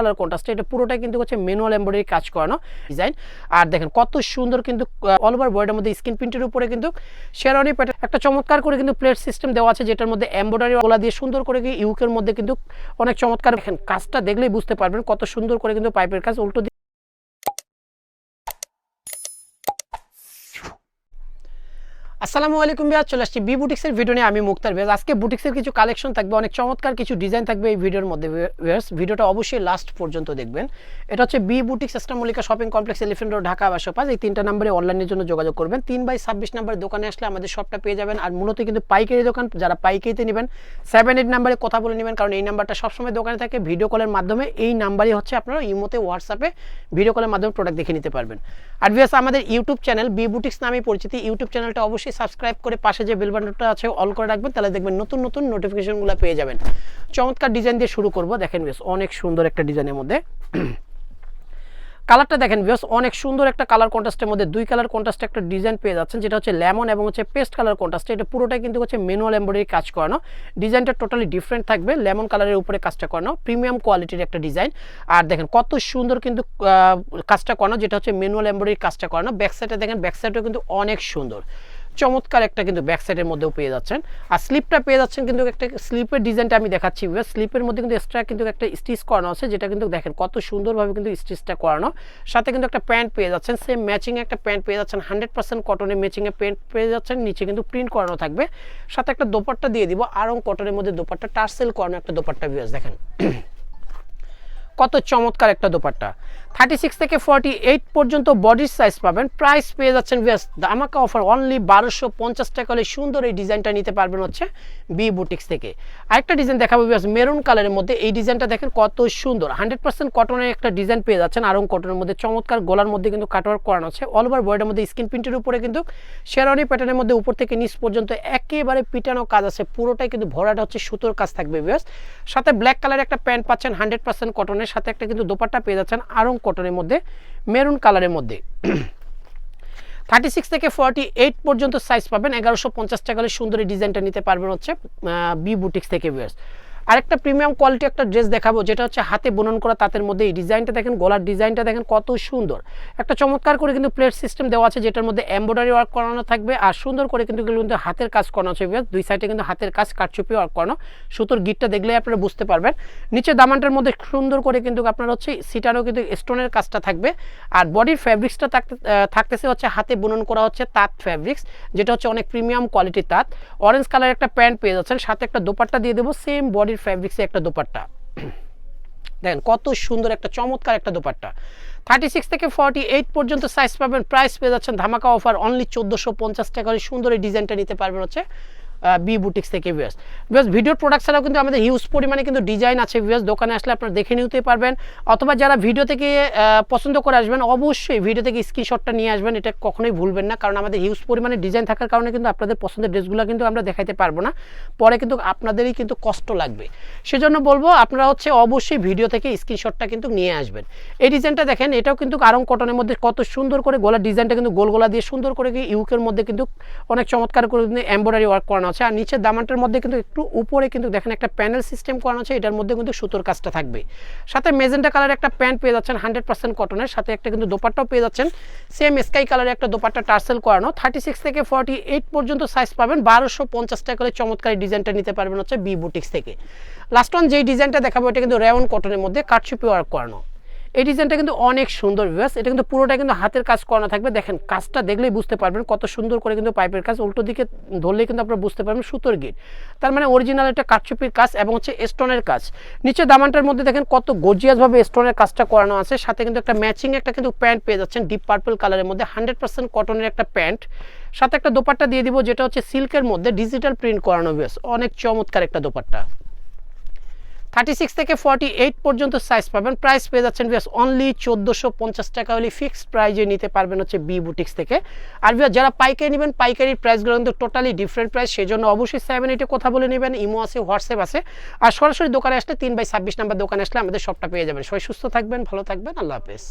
Colour contrast এটা পুরোটা কিন্তু হচ্ছে ম্যানুয়াল এমব্রয়ডারি কাজ করানো ডিজাইন আর দেখেন কত সুন্দর কিন্তু অল ওভার বয়ডের মধ্যে স্ক্রিন প্রিন্টের উপরে কিন্তু শেরওয়ানি প্যাটার্ন একটা চমৎকার করে কিন্তু প্লেট সিস্টেম দেওয়া আছে যেটার মধ্যে এমব্রয়ডারি ওলা দিয়ে সুন্দর করে ইউকের মধ্যে কিন্তু অনেক চমৎকার। দেখেন কাজটা দেখলেই বুঝতে পারবেন কত সুন্দর করে কিন্তু পাইপের কাজ উল্টো আসসালামু আলাইকুম বিয়াজ চলে আসছি বি বুটিক্সের ভিডিও নিয়ে। আমি মুক্তার বিয়াজ আজকে বুটিক্সের কিছু কালেকশন থাকবে, অনেক চমৎকার কিছু ডিজাইন থাকবে এই ভিডিওর মধ্যে বিয়াজ ভিডিওটা অবশ্যই লাস্ট পর্যন্ত দেখবেন। এটা হচ্ছে B boutiques Mallika shopping complex elephant road Dhaka বাসা এই তিনটা নাম্বারে অনলাইনের জন্য যোগাযোগ করবেন। তিন বাই ছাব্বিশ নাম্বার দোকানে আসলে আমাদের শপটা পেয়ে যাবেন। আর মূলত কিন্তু পাইকারি দোকান, যারা পাইকারিতে নেবেন সেভেন এইট নাম্বারে কথা বলে নেবেন। কারণ এই নাম্বারটা সবসময় দোকানে থাকে ভিডিও কলের মাধ্যমে। এই নাম্বারই হচ্ছে আপনারা ইমোতে হোয়াটসঅ্যাপে ভিডিও কলের মাধ্যমে প্রোডাক্ট দেখে নিতে পারবেন। আর বিয়াস আমাদের ইউটিউব চ্যানেল বি বুটিক্স নামে পরিচিতি। ইউটিউব চ্যানেলটা অবশ্যই সাবস্ক্রাইব করে পাশে যে বেল বাটনটা আছে অল করে রাখবেন, তাহলে দেখবেন নতুন নতুন নোটিফিকেশনগুলো পেয়ে যাবেন। চমৎকার ডিজাইন দিয়ে শুরু করব। দেখেন বেশ অনেক সুন্দর একটা ডিজাইনের মধ্যে। কালারটা দেখেন বিয়স অনেক সুন্দর একটা কালার কন্ট্রাস্টের মধ্যে দুই কালার কন্ট্রাস্টে একটা ডিজাইন পেয়ে যাচ্ছেন, যেটা হচ্ছে লেমন এবং হচ্ছে পেস্ট কালার কন্ট্রাস্ট এটা পুরোটাই কিন্তু হচ্ছে ম্যানুয়াল এমব্রয়ডারি কাজ করানো। ডিজাইনটা টোটালি ডিফারেন্ট থাকবে লেমন কালারের উপরে কাজটা করানো প্রিমিয়াম কোয়ালিটির একটা ডিজাইন আর দেখেন কত সুন্দর কিন্তু কাজটা করানো, যেটা হচ্ছে ম্যানুয়াল এমব্রয়ডারি কাজটা করানো। ব্যাক সাইডে দেখেন ব্যাক সাইডেও কিন্তু অনেক সুন্দর। চমৎকার একটা কিন্তু ব্যাক সাইডের মধ্যেও পেয়ে যাচ্ছেন। আর স্লিপটা পেয়ে যাচ্ছেন কিন্তু একটা স্লিপের ডিজাইনটা আমি দেখাচ্ছি স্লিপের মধ্যে কিন্তু এক্সট্রা কিন্তু একটা স্টিচ করানো আছে, যেটা কিন্তু দেখেন কত সুন্দরভাবে কিন্তু স্টিচটা করানো। সাথে কিন্তু একটা প্যান্ট পেয়ে যাচ্ছেন সেম ম্যাচিং একটা প্যান্ট পেয়ে যাচ্ছেন হান্ড্রেড পার্সেন্ট কটনের ম্যাচিংয়ে প্যান্ট পেয়ে যাচ্ছেন, নিচে কিন্তু প্রিন্ট করানো থাকবে। সাথে একটা দোপাট্টা দিয়ে দিব, আরং কটনের মধ্যে দোপাট্টা টার্সেল করানো একটা দোপাট্টা বিয়াস দেখেন। কত চমৎকার একটা দোপাট্টা। থার্টি সিক্স থেকে ফর্টি এইট পর্যন্ত বডির সাইজ পাবেন প্রাইস পেয়ে যাচ্ছেন বেশ দামাকা অফার অনলি বারোশো পঞ্চাশ টাকা হলে সুন্দর এই ডিজাইনটা নিতে পারবেন হচ্ছে বি বুটিক্স থেকে। আরেকটা ডিজাইন দেখাবো বেশ মেরুন কালারের মধ্যে এই ডিজাইনটা দেখেন কত সুন্দর। হান্ড্রেড পার্সেন্ট কটনের একটা ডিজাইন পেয়ে যাচ্ছেন, আরং কটনের মধ্যে চমৎকার গলার মধ্যে কিন্তু কাটওয়ার্ক করানো আছে। অল ওভার বডির মধ্যে স্ক্রিন প্রিন্টের উপরে কিন্তু শেরানি প্যাটার্নের মধ্যে উপর থেকে নিচ পর্যন্ত একেবারে পিটানো কাজ আছে, পুরোটাই কিন্তু ভরাটা হচ্ছে সুতোর কাজ থাকবে বেশ সাথে ব্ল্যাক কালারের একটা প্যান্ট পাচ্ছেন হান্ড্রেড পার্সেন্ট কটনের সাথে একটা কিন্তু দোপাট্টা পেয়ে যাচ্ছেন আরং কটনের মধ্যে, মেরুন কালারের মধ্যে। থার্টি সিক্স থেকে ফর্টি এইট পর্যন্ত সাইজ পাবেন। এগারোশো পঞ্চাশ টাকা সুন্দর ডিজাইনটা নিতে পারবেন হচ্ছে বি বুটিক্স থেকে বিয়ার্স আরেকটা প্রিমিয়াম কোয়ালিটি একটা ড্রেস দেখাবো, যেটা হচ্ছে হাতে বুনন করা তাঁতের মধ্যে। এই ডিজাইনটা দেখেন, গলার ডিজাইনটা দেখেন কত সুন্দর। একটা চমৎকার করে কিন্তু প্লেট সিস্টেম দেওয়া আছে, যেটার মধ্যে এমব্রয়ডারি ওয়ার্ক করানো থাকবে। আর সুন্দর করে কিন্তু কিন্তু হাতের কাজ করানো আছে দুই সাইডে কিন্তু হাতের কাজ কাটচুপি ওয়ার্ক করানো। সুতোর গিটটা দেখলেই আপনারা বুঝতে পারবেন। নিচে দামানটার মধ্যে সুন্দর করে কিন্তু আপনার হচ্ছে সিটারও কিন্তু স্টোনের কাজটা থাকবে। আর বডির ফ্যাব্রিক্সটা থাকতে থাকতেছে হচ্ছে হাতে বুনন করা হচ্ছে তাঁত ফ্যাব্রিক্স যেটা হচ্ছে অনেক প্রিমিয়াম কোয়ালিটির তাঁত। অরেঞ্জ কালার একটা প্যান্ট পেয়ে যাচ্ছেন, সাথে একটা দোপাট্টা দিয়ে দেবো সেম বডির ফ্যাব্রিক্সে একটা দোপাট্টা। দেখেন, কত সুন্দর একটা, চমৎকার একটা দোপাট্টা। থার্টি সিক্স থেকে ফর্টি এইট পর্যন্ত সাইজ পাবেন। প্রাইস পেয়ে যাচ্ছেন ধামাকা অফার অনলি চোদ্দোশো পঞ্চাশ টাকা করে সুন্দর এই ডিজাইনটা নিতে পারবেন হচ্ছে বি বুটিক্স থেকে ভিউয়ার্স ভিউয়ার্স ভিডিওর প্রোডাক্ট কিন্তু আমাদের হিউজ পরিমাণে কিন্তু ডিজাইন আছে ভিউয়ার্স দোকানে আসলে আপনারা দেখে নিতে পারবেন। অথবা যারা ভিডিও থেকে পছন্দ করে আসবেন, অবশ্যই ভিডিও থেকে স্ক্রিনশটটা নিয়ে আসবেন। এটা কখনোই ভুলবেন না, কারণ আমাদের হিউজ পরিমাণে ডিজাইন থাকার কারণে কিন্তু আপনাদের পছন্দের ড্রেসগুলো কিন্তু আমরা দেখাইতে পারব না। পরে কিন্তু আপনাদেরই কিন্তু কষ্ট লাগবে। সেজন্য বলব, আপনারা হচ্ছে অবশ্যই ভিডিও থেকে স্ক্রিনশটটা কিন্তু নিয়ে আসবেন। এই ডিজাইনটা দেখেন, এটাও কিন্তু আরং কটনের মধ্যে কত সুন্দর করে গলার ডিজাইনটা কিন্তু গোল গলা দিয়ে সুন্দর করে ইউকের মধ্যে কিন্তু অনেক চমৎকার করে এমব্রয়ডারি ওয়ার্ক করানো আছে। আর নিচের দামানটার মধ্যে কিন্তু একটু উপরে কিন্তু দেখেন একটা প্যানেল সিস্টেম করানো আছে, এটার মধ্যে কিন্তু সুতোর কাজটা থাকবে। সাথে মেজেন্টা কালার একটা প্যান্ট পেয়ে যাচ্ছেন হান্ড্রেড পার্সেন্ট কটনের, সাথে একটা কিন্তু দোপাট্টাও পেয়ে যাচ্ছেন। সেম স্কাই কালারের একটা দোপাট্টা টার্সেল করানো, থার্টি সিক্স থেকে ফর্টি এইট পর্যন্ত সাইজ পাবেন, বারোশো পঞ্চাশ টাকা করে চমৎকার ডিজাইনটা নিতে পারবেন হচ্ছে বি বুটিক্স থেকে। লাস্ট ওয়ান যেই ডিজাইনটা দেখাবো, এটা কিন্তু রেওন কটনের মধ্যে কাটচুপি ওয়ার্ক করানো। এই ডিজাইনটা কিন্তু অনেক সুন্দর ভিউয়ার্স এটা কিন্তু পুরোটা কিন্তু হাতের কাজ করানো থাকবে। দেখেন, কাজটা দেখলেই বুঝতে পারবেন কত সুন্দর করে কিন্তু পাইপের কাজ। উল্টো দিকে ধরলেই কিন্তু আপনারা বুঝতে পারবেন সুতোর গিট তার মানে অরিজিনাল একটা কাঠচুপির কাজ এবং হচ্ছে স্টোনের কাজ। নিচে দামানটার মধ্যে দেখেন কত গর্জিয়াসভাবে স্টোনের কাজটা করানো আছে। সাথে কিন্তু একটা ম্যাচিং একটা কিন্তু প্যান্ট পেয়ে যাচ্ছেন ডিপ পার্পল কালারের মধ্যে। হান্ড্রেড পার্সেন্ট কটনের একটা প্যান্ট। সাথে একটা দোপাট্টা দিয়ে দিব, যেটা হচ্ছে সিল্কের মধ্যে ডিজিটাল প্রিন্ট করানো বেশ অনেক চমৎকার একটা দোপাট্টা। থার্টি সিক্স থেকে ফর্টি এইট পর্যন্ত সাইজ পাবেন। প্রাইস পেয়ে যাচ্ছেন বিয়াস অনলি চোদ্দোশো পঞ্চাশ টাকা হলে ফিক্সড প্রাইজে নিতে পারবেন হচ্ছে বি বুটিক্স থেকে। আর বিয়াস যারা পাইকারি নেবেন, পাইকারির প্রাইসগুলো কিন্তু টোটালি ডিফারেন্ট প্রাইস সেই জন্য অবশ্যই সেভেন এইটে কথা বলে নেবেন, ইমো আছে হোয়াটসঅ্যাপ আছে। আর সরাসরি দোকানে আসলে তিন বাই ছাব্বিশ নাম্বার দোকানে আসলে আমাদের সবটা পেয়ে যাবেন। সবাই সুস্থ থাকবেন, ভালো থাকবেন, আল্লাহ হাফেজ।